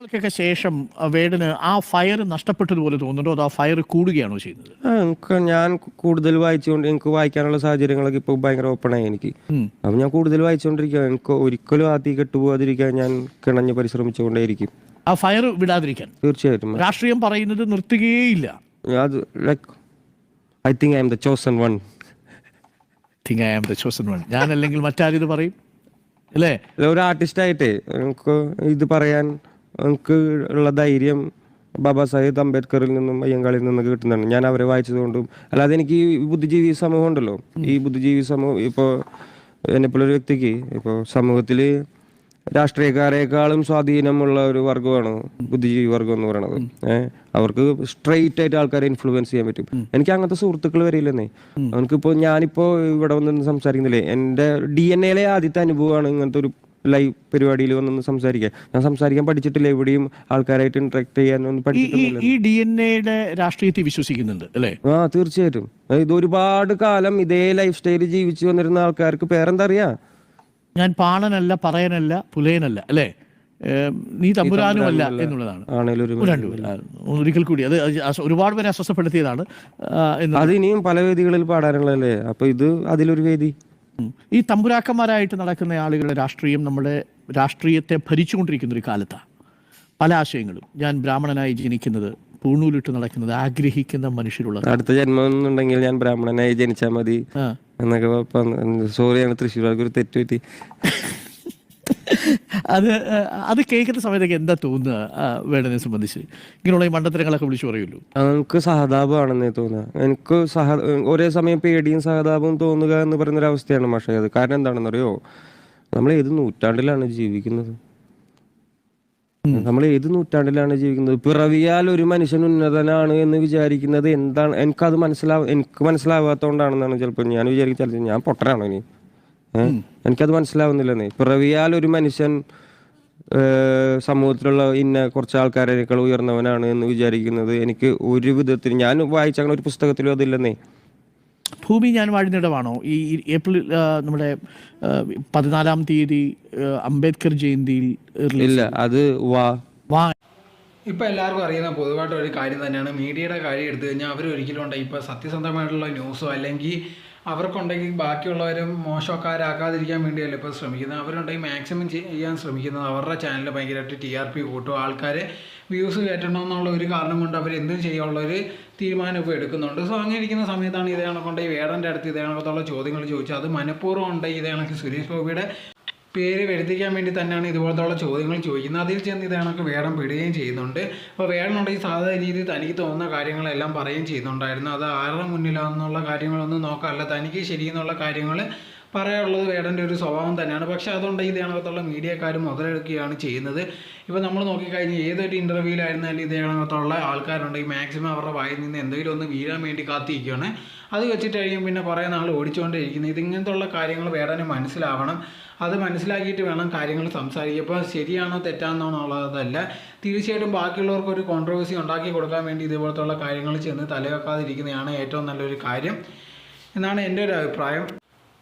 ക്കൊക്കെ ശേഷം വേടിന് ആ ഫയർ നഷ്ടപ്പെട്ടതുപോലെ തോന്നുന്നുണ്ടോ? അതോ ആ ഫയർ കൂടുകയാണോ ചെയ്യുന്നത്? ആ, എനിക്ക് ഞാൻ കൂടുതൽ വായിച്ചുകൊണ്ട് എനിക്ക് വായിക്കാനുള്ള സാഹചര്യങ്ങളൊക്കെ ഇപ്പോൾ ഭയങ്കര ഓപ്പണായി എനിക്ക്. അപ്പൊ ഞാൻ കൂടുതൽ വായിച്ചുകൊണ്ടിരിക്കുക എനിക്ക് ഒരിക്കലും ആ തീ കെട്ടുപോകാതിരിക്കാൻ ഞാൻ കിണഞ്ഞ് പരിശ്രമിച്ചുകൊണ്ടേയിരിക്കും. ആ ഫയർ വിടാതിരിക്കാൻ. തീർച്ചയായിട്ടും. രാഷ്ട്രീയം പറയുന്നത് നിർത്തുകയേയില്ല. അത് like I think I'm the chosen one think I am the chosen one ഞാൻ ഞാനല്ലെങ്കിൽ മറ്റാരിത് പറയും? അല്ലേ? ഒരു ആർട്ടിസ്റ്റ് ആയിട്ടേ എനിക്ക് ഇത് പറയാൻ എനിക്ക് ഉള്ള ധൈര്യം ബാബാ സാഹിബ് അംബേദ്കറിൽ നിന്നും അയ്യങ്കാളിൽ നിന്നും കിട്ടുന്നതാണ്. ഞാൻ അവരെ വായിച്ചതുകൊണ്ടും അല്ലാതെ എനിക്ക് ഈ ബുദ്ധിജീവി സമൂഹം ഉണ്ടല്ലോ. ഈ ബുദ്ധിജീവി സമൂഹം ഇപ്പോൾ എന്നെപ്പോലൊരു വ്യക്തിക്ക് ഇപ്പോൾ സമൂഹത്തിൽ രാഷ്ട്രീയക്കാരെക്കാളും സ്വാധീനമുള്ള ഒരു വർഗമാണ് ബുദ്ധിജീവി വർഗം എന്ന് പറയുന്നത് ഏഹ് അവർക്ക് സ്ട്രെയിറ്റ് ആയിട്ട് ആൾക്കാരെ ഇൻഫ്ലുവൻസ് ചെയ്യാൻ പറ്റും. എനിക്ക് അങ്ങനത്തെ സുഹൃത്തുക്കൾ വരില്ലെന്നേ അവനക്കിപ്പോൾ ഞാനിപ്പോൾ ഇവിടെ വന്ന് സംസാരിക്കുന്നില്ലേ? എന്റെ ഡി എൻ എയിലെ ആദ്യത്തെ അനുഭവമാണ് ഇങ്ങനത്തെ ഒരു ലൈവ് പരിപാടിയിൽ വന്നൊന്ന് സംസാരിക്കാൻ ഞാൻ സംസാരിക്കാൻ പഠിച്ചിട്ടില്ല എവിടെയും ആൾക്കാരായിട്ട് ഇന്ററാക്ട് ചെയ്യാനൊന്നും പഠിച്ചിട്ടില്ല ഈ ഡി എൻ എയുടെ രാഷ്ട്രീയത്തിൽ വിശ്വസിക്കുന്നുണ്ട് അല്ലേ? ആ തീർച്ചയായിട്ടും. ഇത് ഒരുപാട് കാലം ഇതേ ലൈഫ് സ്റ്റൈൽ ജീവിച്ചു വന്നിരുന്ന ആൾക്കാർക്ക് പേരെന്താ അറിയാ ഞാൻ പാണനല്ല പറയനല്ല പുലയനല്ല അല്ലേ? നീ തമ്പുരാനുമല്ല എന്നുള്ളതാണ്. ഒരിക്കൽ കൂടി. അത് ഒരുപാട് പേരെ അസ്വസ്ഥപ്പെടുത്തിയതാണ് അത് ഇനിയും പല വേദികളിൽ പാടാനുള്ളതല്ലേ? അപ്പൊ ഇത് അതിലൊരു വേദി. ഈ തമ്പുരാക്കന്മാരായിട്ട് നടക്കുന്ന ആളുകളുടെ രാഷ്ട്രീയം നമ്മുടെ രാഷ്ട്രീയത്തെ ഭരിച്ചുകൊണ്ടിരിക്കുന്ന ഒരു കാലത്താണ് പല ആശയങ്ങളും. ഞാൻ ബ്രാഹ്മണനായി ജനിക്കുന്നത് പൂണൂലിട്ട് നടക്കുന്നത് ആഗ്രഹിക്കുന്ന മനുഷ്യരുള്ള അടുത്ത ജന്മം എന്നുണ്ടെങ്കിൽ ഞാൻ ബ്രാഹ്മണനായി ജനിച്ചാൽ മതി എന്നൊക്കെ സോറിയാണ് തൃശ്ശൂർ ഒരു തെറ്റ് പറ്റി. അത് അത് കേൾക്കുന്ന സമയത്തൊക്കെ എന്താ തോന്നുക വേണതിനെ വേടനെ സംബന്ധിച്ച്? ഇങ്ങനെയുള്ള മണ്ഡത്തരങ്ങളൊക്കെ മണ്ടത്തരങ്ങളൊക്കെ വിളിച്ചു പറയുള്ളൂ എനിക്ക് സഹതാപമാണെന്നേ തോന്നുക. എനിക്ക് സഹ ഒരേ സമയം പേടിയും സഹതാപവും തോന്നുക എന്ന് പറയുന്ന അവസ്ഥയാണ് പക്ഷേ അത്. കാരണം എന്താണെന്നറിയോ? നമ്മൾ ഏത് നൂറ്റാണ്ടിലാണ് ജീവിക്കുന്നത്? നമ്മൾ ഏത് നൂറ്റാണ്ടിലാണ് ജീവിക്കുന്നത്? പിറവിയാൽ ഒരു മനുഷ്യൻ ഉന്നതനാണ് എന്ന് വിചാരിക്കുന്നത് എന്താണ്? എനിക്കത് മനസ്സിലാവ എനിക്ക് മനസ്സിലാവാത്തതുകൊണ്ടാണെന്നാണ് ചിലപ്പോൾ ഞാൻ വിചാരിക്കും ചിലപ്പോൾ ഞാൻ പൊട്ടനാണോ ഇനി? എനിക്കത് മനസ്സിലാവുന്നില്ലെന്നേ പിറവിയാൽ ഒരു മനുഷ്യൻ സമൂഹത്തിലുള്ള ഇന്ന കുറച്ച് ആൾക്കാരേക്കാൾ ഉയർന്നവനാണ് എന്ന് വിചാരിക്കുന്നത് എനിക്ക് ഒരു വിധത്തിൽ ഞാൻ വായിച്ച അങ്ങനെ ഒരു പുസ്തകത്തിലും അതില്ലെന്നേ ഭൂമി ഞാൻ വാഴുന്നിടമാണോ? ഈ ഏപ്രിൽ നമ്മുടെ പതിനാലാം തീയതി അംബേദ്കർ ജയന്തിയിൽ ഇല്ല അത് വാ. വാ. എല്ലാവർക്കും അറിയുന്ന പൊതുവായിട്ട് ഒരു കാര്യം തന്നെയാണ്. മീഡിയയുടെ കാര്യം എടുത്തു കഴിഞ്ഞാൽ അവർ ഒരിക്കലും ഉണ്ട്. ഇപ്പോൾ സത്യസന്ധമായിട്ടുള്ള ന്യൂസോ അല്ലെങ്കിൽ അവർക്കുണ്ടെങ്കിൽ ബാക്കിയുള്ളവരും മോശക്കാരാക്കാതിരിക്കാൻ വേണ്ടിയല്ലേ ഇപ്പോൾ ശ്രമിക്കുന്നത്? അവരുണ്ടെങ്കിൽ മാക്സിമം ചെയ്യാൻ ശ്രമിക്കുന്നത് അവരുടെ ചാനൽ ഭയങ്കരമായിട്ട് ടി ആർ പി കൂട്ടും. ആൾക്കാരെ വ്യൂസ് കയറ്റണമെന്നുള്ള ഒരു കാരണം കൊണ്ട് അവർ എന്തും ചെയ്യാനുള്ളൊരു തീരുമാനം ഇപ്പോൾ എടുക്കുന്നുണ്ട്. സോ അങ്ങനെ ഇരിക്കുന്ന സമയത്താണ് ഇതേ കണക്കുണ്ടെങ്കിൽ വേടന്റെ അടുത്ത് ഇതേ കണക്കത്തുള്ള ചോദ്യങ്ങൾ ചോദിച്ചത്. അത് മനഃപൂർവം ഉണ്ടെങ്കിൽ ഇതേ കണക്ക് സുരേഷ് ഗോപിയുടെ പേര് വരുത്തിക്കാൻ വേണ്ടി തന്നെയാണ് ഇതുപോലത്തുള്ള ചോദ്യങ്ങൾ ചോദിക്കുന്നത്. അതിൽ ചെന്ന് ഇത് കണക്ക് വേടം പിടുകയും ചെയ്യുന്നുണ്ട്. അപ്പോൾ വേടനുണ്ടെങ്കിൽ സാധാരണ രീതിയിൽ തനിക്ക് തോന്നുന്ന കാര്യങ്ങളെല്ലാം പറയുകയും ചെയ്യുന്നുണ്ടായിരുന്നു. അത് ആരുടെ മുന്നിലാണെന്നുള്ള കാര്യങ്ങളൊന്നും നോക്കാറില്ല. തനിക്ക് ശരിയെന്നുള്ള കാര്യങ്ങൾ പറയാനുള്ളത് വേടന്റെ ഒരു സ്വഭാവം തന്നെയാണ്. പക്ഷേ അതുകൊണ്ട് ഇത് കണക്കത്തുള്ള മീഡിയക്കാർ മുതലെടുക്കുകയാണ് ചെയ്യുന്നത്. ഇപ്പോൾ നമ്മൾ നോക്കിക്കഴിഞ്ഞാൽ ഏതൊരു ഇന്റർവ്യൂവിലായിരുന്നാലും ഇതേ കണക്കത്തുള്ള ആൾക്കാരുണ്ടെങ്കിൽ മാക്സിമം അവരുടെ വായിൽ നിന്ന് എന്തെങ്കിലും ഒന്ന് വീഴാൻ വേണ്ടി കാത്തിരിക്കുകയാണ്. അത് വെച്ചിട്ട് കഴിയും പിന്നെ കുറേ നാൾ ഓടിച്ചുകൊണ്ടിരിക്കുന്നത് ഇതിങ്ങനത്തുള്ള കാര്യങ്ങൾ വേടന് മനസ്സിലാവണം. അത് മനസ്സിലാക്കിയിട്ട് വേണം കാര്യങ്ങൾ സംസാരിക്കുക ഇപ്പോൾ ശരിയാണോ തെറ്റാണോ എന്നുള്ളതല്ല തീർച്ചയായിട്ടും ബാക്കിയുള്ളവർക്ക് ഒരു കോൺട്രവേഴ്സി ഉണ്ടാക്കി കൊടുക്കാൻ വേണ്ടി ഇതുപോലത്തുള്ള കാര്യങ്ങൾ ചെന്ന് തലവെക്കാതിരിക്കുന്നതാണ് ഏറ്റവും നല്ലൊരു കാര്യം. എന്നാണ് എന്റെ ഒരു അഭിപ്രായം.